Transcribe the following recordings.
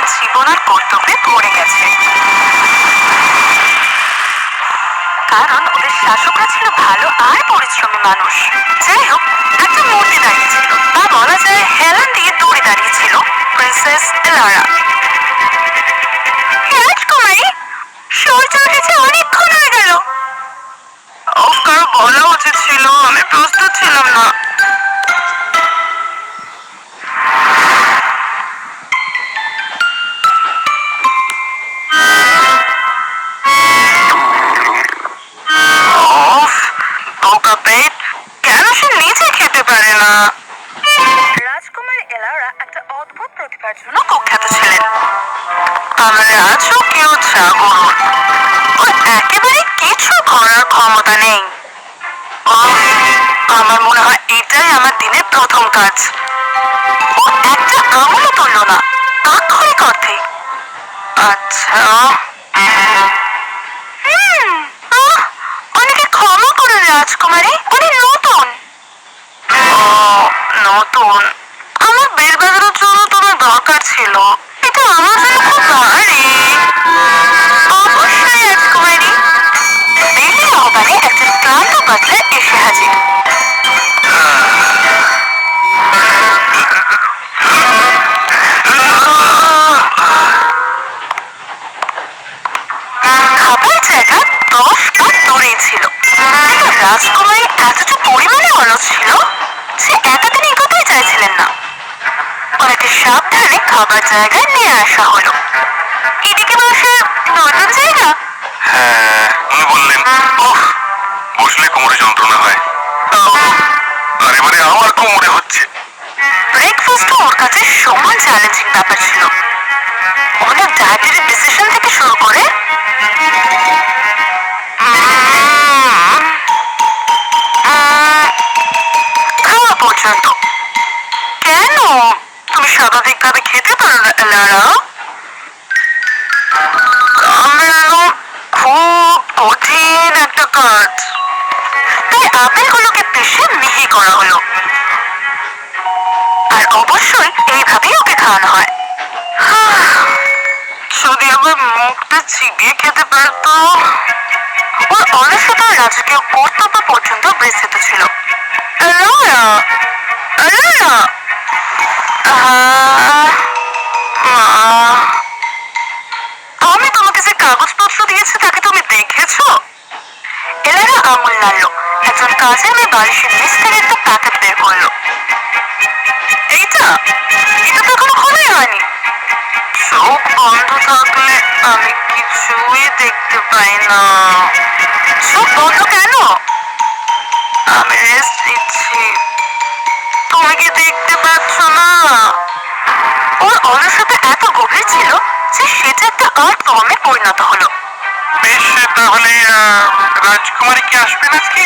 আর কর্তব্যে পড়ে গেছে। কারণ ওদের শাসকরা ছিল ভালো আর পরিশ্রমী মানুষ। যাই হোক, একটা মূর্তি দাঁড়িয়েছিল। তা বলা যায় হেলান দিয়ে দৌড়ে দাঁড়িয়েছিল প্রিন্সেস এলারা। প্রতিভার জন্য কুখ্যাত ছিলেন। আমার আজও কেউ জাগরণ একেবারে কিছু করার ক্ষমতা নেই। আমার মনে হয় এটাই আমার দিনের প্রথম কাজ। ও, একটা আঙুলও তুলল না। আক্ষরিক অর্থে। আচ্ছা খাবার জায়গা দশ ফুট দূরেই ছিল রাজকুমারী এতটা পরিমাণে অলস ছিল সে এতদিন এগোতেই চাইছিলেন না ওনাকে সাবধানে খাবার জায়গায় নিয়ে আসা হলো এদিকে বসে নতুন জায়গা হ্যাঁ বললেন উফ বসলে কোমরে যন্ত্রণা হয় আর আমার কোমরে হচ্ছে ব্রেকফাস্ট ওর কাছে সমান চ্যালেঞ্জিং ব্যাপার ছিল। ওনার ডায়েটারি ডিসিশন হলো আর অবশ্যই এইভাবেই ওকে খাওয়ানো হয়। যদি আমার মুখটা চিবিয়ে খেতে পারতো। ওর অলসতা রাজকীয় কর্তব্য পর্যন্ত বিস্তৃত ছিল। আমি তোমাকে যে কাগজপত্র দিয়েছি তাকে তুমি দেখেছ এলারা আঙুল নাড়লো একজন কাজের বালিশের নিচ থেকে একটা প্যাকেট বের করল। এইটা এটা তো এখনও খোলাই হয়নি। চোখ বন্ধ থাকলে আমি কিছুই দেখতে পাই না। চোখ বন্ধ কেন? আমি রেস্ট নিচ্ছি। তুমি কি দেখতে পাচ্ছ না? ওর অলসতা এত গভীর ছিল যে সেটা একটা আর্ট ফর্মে পরিণত হলো। বেশ, তাহলে রাজকুমারী কি আসবেন আজকে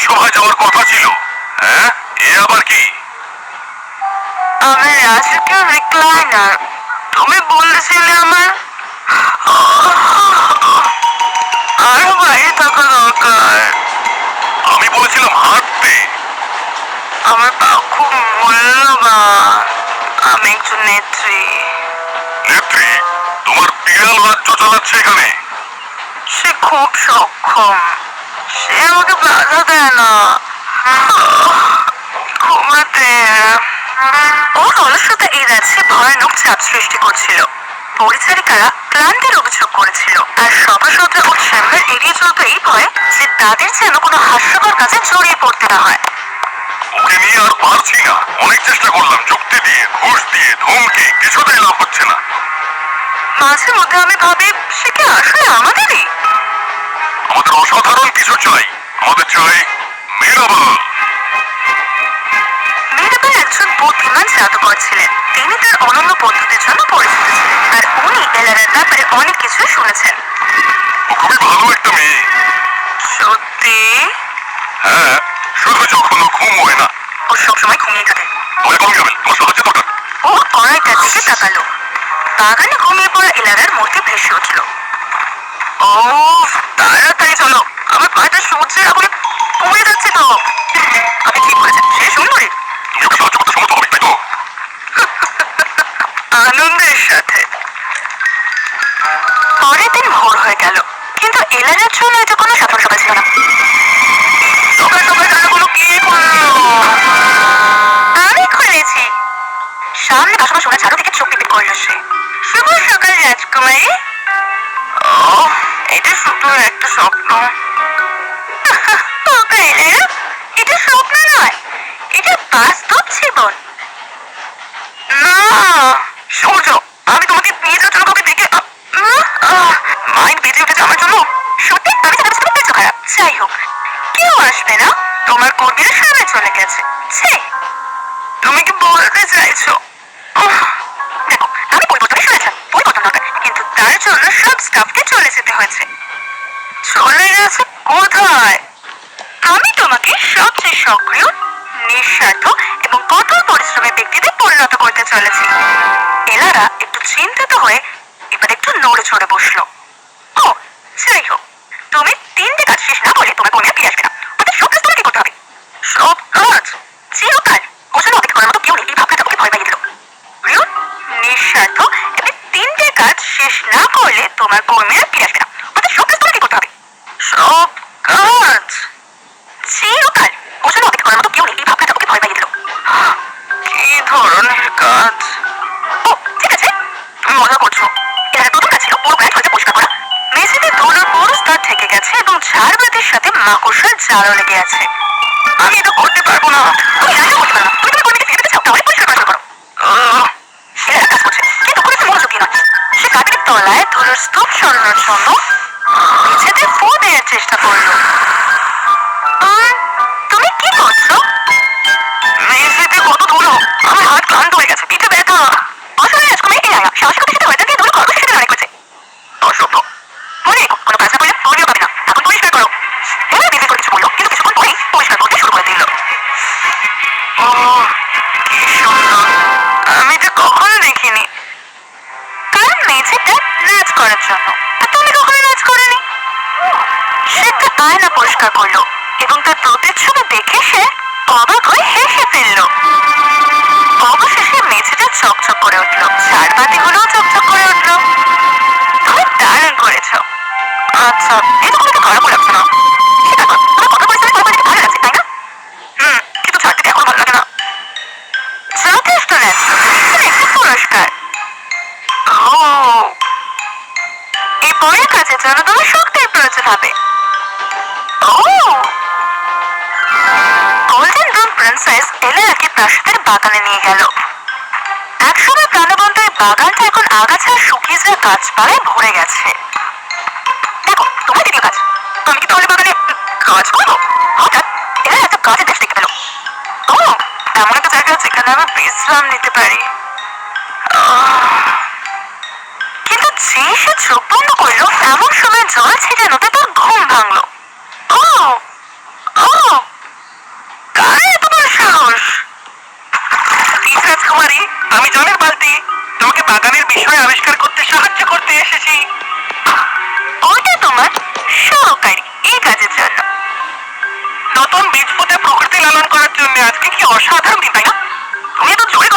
রাজসভায় যাওয়ার কথা ছিল। হ্যাঁ? এ আবার কি? আমি রাজকীয় রিক্লাইনার তুমি বলেছিলে আমার? আরও বাইরে থাকা দরকার। আমি বলেছিলাম হাঁটতে। আমার পা খুব মূল্যবান আমি একজন নেত্রী। নেত্রী তোমার বিড়াল রাজ্য চালাচ্ছে এখানে। সে খুব সক্ষম। সে আমাকে বাধা দেয় না। ঘুমাতে। ওর অলসতা এই রাজ্যে ভয়ানক চাপ সৃষ্টি করছিল। পরিচারিকারা ক্লান্তির অভিযোগ করেছিল। আর সভাসদরা ও চেম্বার এড়িয়ে চলতো এই ভয়ে যে তাদের যেন কোনো হাস্যকর কাজে জড়িয়ে পড়তে না হয়। ওকে নিয়ে আর পারছি না। অনেক চেষ্টা করলাম। যুক্তি দিয়ে ঘুষ দিয়ে ধমকি কিছুতেই লাভ হচ্ছে না। মাঝে মধ্যে আমি ভাবি সে কি আসলে আমাদেরই? আমাদের অসাধারণ কিছু চাই। আমাদের চাই মিরাবল মিরাবেল একজন বুদ্ধিমান জাদুকর ছিলেন। তিনি তার অনন্য পদ্ধতির জন্য পরিচিত ছিলেন। আর উনি এলারের ব্যাপারে অনেক কিছু শুনেছেন। ও খুবই ভালো একটা মেয়ে। সত্যি? হ্যাঁ শুধু যখন ঘুম হয় না। ও সবসময় ঘুমিয়ে থাকে। তোমার এখন যাবেন তোমার সাহায্য দরকার ও কড়াইটার দিকে তাকালো। বাগানে ঘুমিয়ে পড়া এলারার মধ্যে ভেসে উঠল। ও তাড়াতাড়ি চলো আমার পাটা সূর্যের আগুনে কমে যাচ্ছে তো। আপনি ঠিক বলেছেন, সে সুন্দরী তুমি ওকে করতে সমর্থ হবে তো? আনন্দের সাথে। পরের দিন ভোর হয়ে গেল, কিন্তু এলানের জন্য এটা কোনো সাধারণ সকাল ছিল না। সকাল সকাল জানাগুলো কে আমি খুলেছি সামনে ভাসমান সোনা ঝাড়ু থেকে চোখ টিপে করল সে। শুভ এটা শুধু একটা স্বপ্ন ওগো এলারা, এটা স্বপ্ন নয় এটা বাস্তব জীবন না সূর্য আমি তোমাকে নিয়ে যাওয়ার জন্য কাউকে দেখে মাইন্ড বেজে উঠেছে আমার জন্য সত্যি আমি তো ভেবেছিলাম পেছো খারাপ যাই হোক, কেউ আসবে না। তোমার কর্মীরা সবাই চলে গেছে। ছি। তুমি কি বলতে চাইছো? দেখো, আমি পরিবর্তনে শুনেছিলাম পরিবর্তন দরকার। কিন্তু তার জন্য সব স্টাফকে চলে যেতে হয়েছে। চলে গেছে কোথায়? আমি তোমাকে সবচেয়ে সক্রিয়, নিঃস্বার্থ এবং কঠোর পরিশ্রমের ব্যক্তিতে পরিণত করতে চলেছি। এলারা একটু চিন্তিত হয়ে এবার একটু নড়ে চড়ে বসল। ও, যাই হোক মাকড়সার জালও লেগে আছে। আমি এটা করতে পারব না। তুমি রান্না করতে পারো তুমি তোমার কর্মীকে ফিরে চাও তাহলে পরিষ্কার করা। সে এক কাজ করছে। কিন্তু একটা মনোযোগী নয়। সে কাঠের তলায় ধুলোর স্তূপ সরানোর জন্য মেঝেতে ফু দেওয়ার চেষ্টা করল। তুমি কি করছ? মেঝেতে কত ধুলো? আমার একটা পরিষ্কার করল এবং তার প্রতিচ্ছবি দেখে সে অবাক হয়ে হেসে ফেলল। অবশেষে মেঝেটা চকচক করে উঠল। ঝাড়বাতিগুলোও চকচক করে উঠল। তুমি দারুণ আচ্ছা তোমার লাগছে, তাই না? কিন্তু এখন ভালো লাগে না। পুরস্কার। ও। এই পরের কাজের জন্য তোমার শক্তির প্রয়োজন হবে। গোল্ডেন প্রিন্সেস প্রাসাদের বাগানে নিয়ে গেল। একসময় প্রাণবন্ত এই বাগানটা এখন আগাছা শুকিয়ে গাছপালায় ভরে গেছে। দেখো, তোমার কাজ? আমি কি তাহলে বাগানে কাজ করব? হঠাৎ গাছের দেশ দেখতে ও, এমন একটা জায়গা যেখানে আমি বিশ্রাম নিতে পারি। কিন্তু যে সে চোখ বন্ধ করল, এমন সময় জল ছিটানোতে তার ঘুম ভাঙলো। নতুন বীজ পুঁতে প্রকৃতি লালন করার জন্য আজকে কি অসাধারণ দিন তাই না তুমি তো জোরে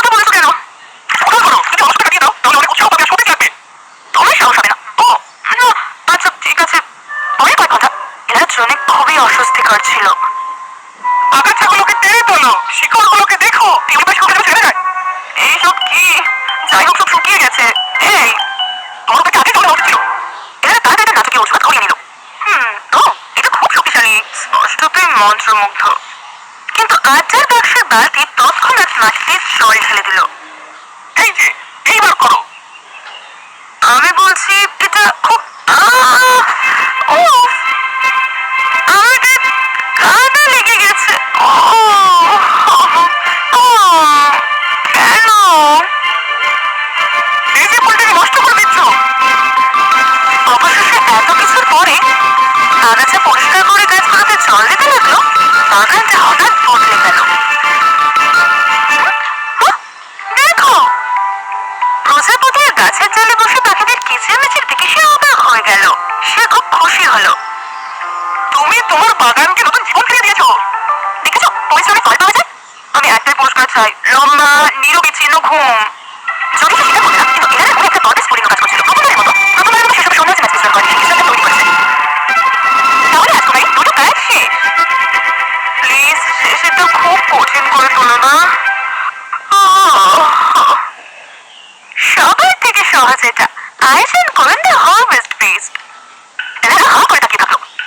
মন্ত্রমুগ্ধ। কিন্তু আচার বাক্সের বালতি তৎক্ষণাৎ মাটিতে জল ঢেলে দিল। এই যে, এইবার করো। আমি বলছি, এটা খুব কানে? এই যে করে দিচ্ছ। অবশেষে এত কিছুর পরে আগাছা পরিষ্কার করে গাছগুলোতে জল দিতে লাগল বাগানটা হঠাৎ বদলে গেল হুঁ,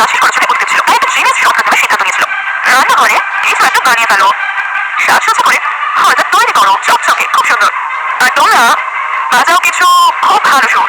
এরা তাদের কাছে করে চলে উঠতে ছিল তাই একটা জিনিস সংখ্যা দেওয়ার সিদ্ধান্ত নিয়েছিল রান্নাঘরে কিছু একটা বানিয়ে ফেলো সাজসজ্জা করে হয়তো তৈরি করো চকচকে খুব সুন্দর আর তোমরা বাজাও কিছু খুব ভালো সুর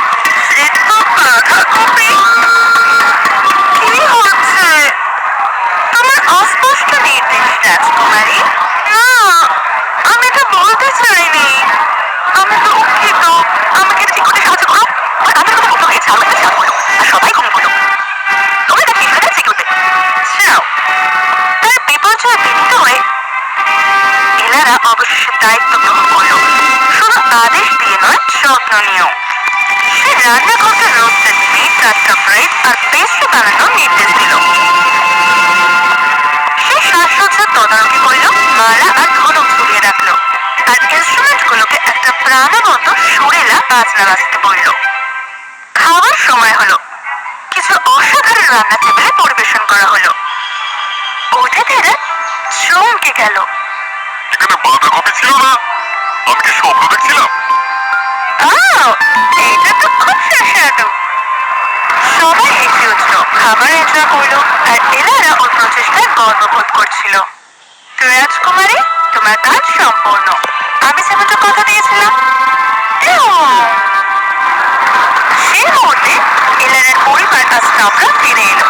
দায়িত্ব গ্রহণ করল শুধু আদেশ দিয়ে নয় যত্ন নিয়েও সে রান্নাঘরটা রোস্টেড মিট টাটকা ব্রেড আর পেস্ট্রি বানানোর নির্দেশ দিল সে সাজসজ্জার তদারকি করল মালা আর ধনুক ঝুলিয়ে রাখল আর ইনস্ট্রুমেন্ট গুলোকে একটা প্রাণবন্ত সুরেলা বাজনা বাজতে বলল খাওয়ার সময় হলো। কিছু অসাধারণ রান্না টেবিলে পরিবেশন করা হলো। অতিথিরা চমকে গেল। বাঁধাকপি ছিল না? আমি কি স্বপ্ন দেখছিলাম? এটা তো খুব সুস্বাদু সবাই হেসে উঠল। খাবার এনজয় করল আর এলারা ওর প্রচেষ্টায় গর্ববোধ করছিল। তো রাজকুমারী, তোমার কাজ সম্পূর্ণ। আমি যেমনটা কথা দিয়েছিলাম। সেই মুহূর্তে এলারের পরিবার আর স্টাফরা ফিরে এলো।